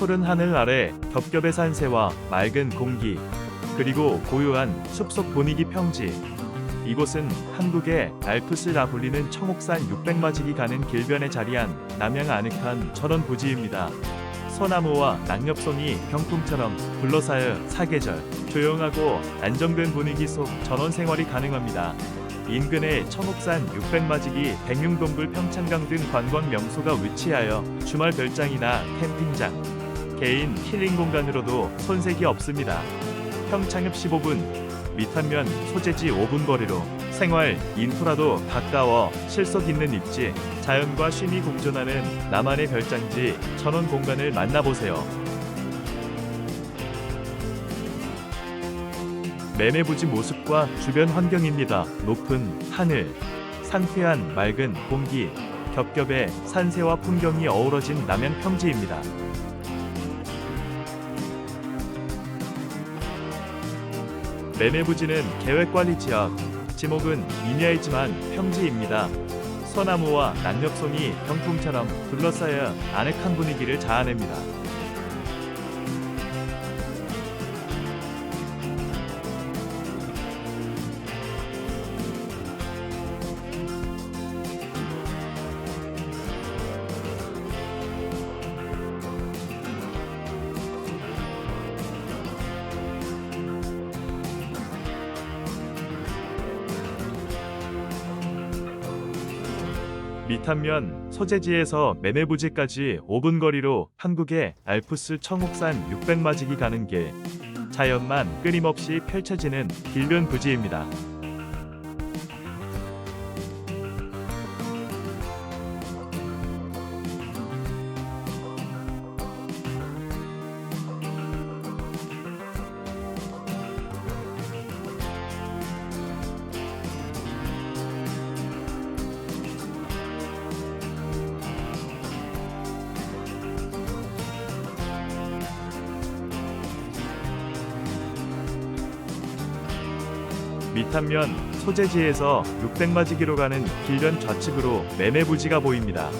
푸른 하늘 아래 겹겹의 산세와 맑은 공기 그리고 고요한 숲속 분위기 평지 이곳은 한국의 알프스라 불리는 청옥산 600마지기 가는 길변에 자리한 남양 아늑한 철원 부지입니다. 소나무와 낙엽송이 병풍처럼 둘러싸여 사계절 조용하고 안정된 분위기 속 전원 생활이 가능합니다. 인근의 청옥산 600마지기 백룡동굴 평창강 등 관광 명소가 위치하여 주말 별장이나 캠핑장, 개인 힐링 공간으로도 손색이 없습니다. 평창읍 15분, 미탄면 소재지 5분 거리로 생활 인프라도 가까워 실속 있는 입지, 자연과 쉼이 공존하는 나만의 별장지 천원 공간을 만나보세요. 매매부지 모습과 주변 환경입니다. 높은 하늘, 상쾌한 맑은 공기, 겹겹의 산세와 풍경이 어우러진 남양 평지입니다. 매매 부지는 계획관리 지역, 지목은 임야이지만 평지입니다. 소나무와 낙엽송이 병풍처럼 둘러싸여 아늑한 분위기를 자아냅니다. 미탄면 소재지에서 매매부지까지 5분 거리로 한국의 알프스 청옥산 600마지기 가는 길 자연만 끊임없이 펼쳐지는 길변 부지입니다. 미탄면 소재지에서 600마지기로 가는 길변 좌측으로 매매 부지가 보입니다.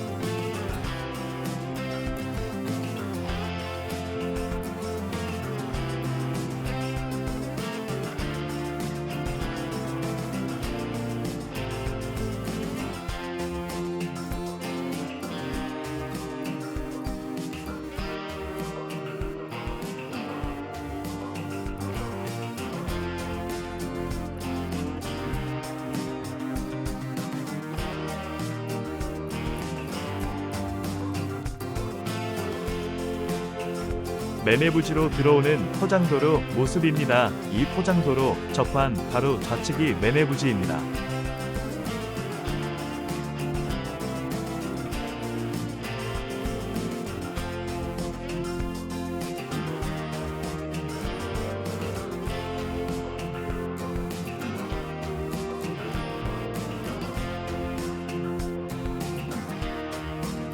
매매부지로 들어오는 포장도로 모습입니다. 이 포장도로 접한 바로 좌측이 매매부지입니다.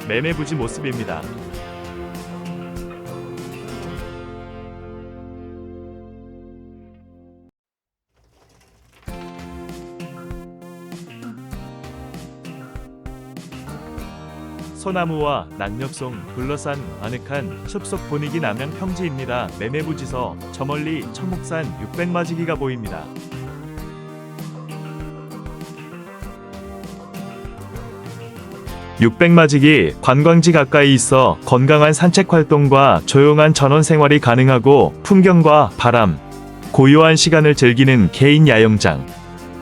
매매부지 모습입니다. 소나무와 낙엽송 둘러싼 아늑한 숲속 분위기 남양 평지입니다. 매매부지서 저 멀리 청목산 600마지기가 보입니다. (600마지기) 관광지 가까이 있어 건강한 산책 활동과 조용한 전원 생활이 가능하고 풍경과 바람, 고요한 시간을 즐기는 개인 야영장,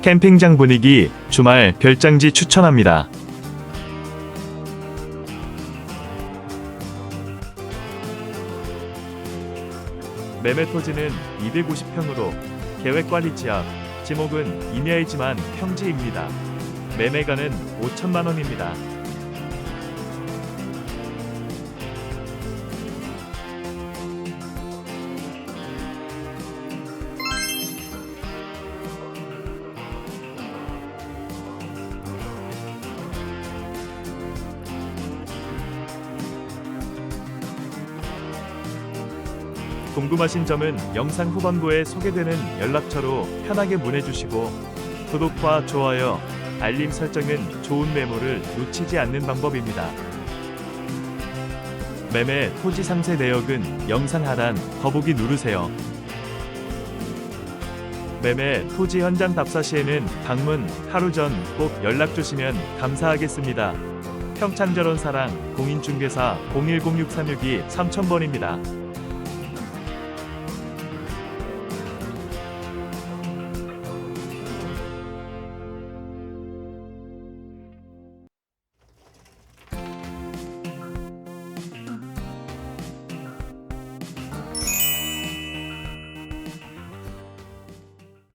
캠핑장 분위기 주말 별장지 추천합니다. 매매 토지는 250평으로 계획관리 지역, 지목은 임야이지만 평지입니다. 매매가는 5천만 원입니다. 궁금하신 점은 영상 후반부에 소개되는 연락처로 편하게 문의주시고 구독과 좋아요, 알림 설정은 좋은 메모를 놓치지 않는 방법입니다. 매매 토지 상세 내역은 영상 하단 더보기 누르세요. 매매 토지 현장 답사 시에는 방문 하루 전 꼭 연락 주시면 감사하겠습니다. 평창저런 사랑 공인중개사 0106362 3000번입니다.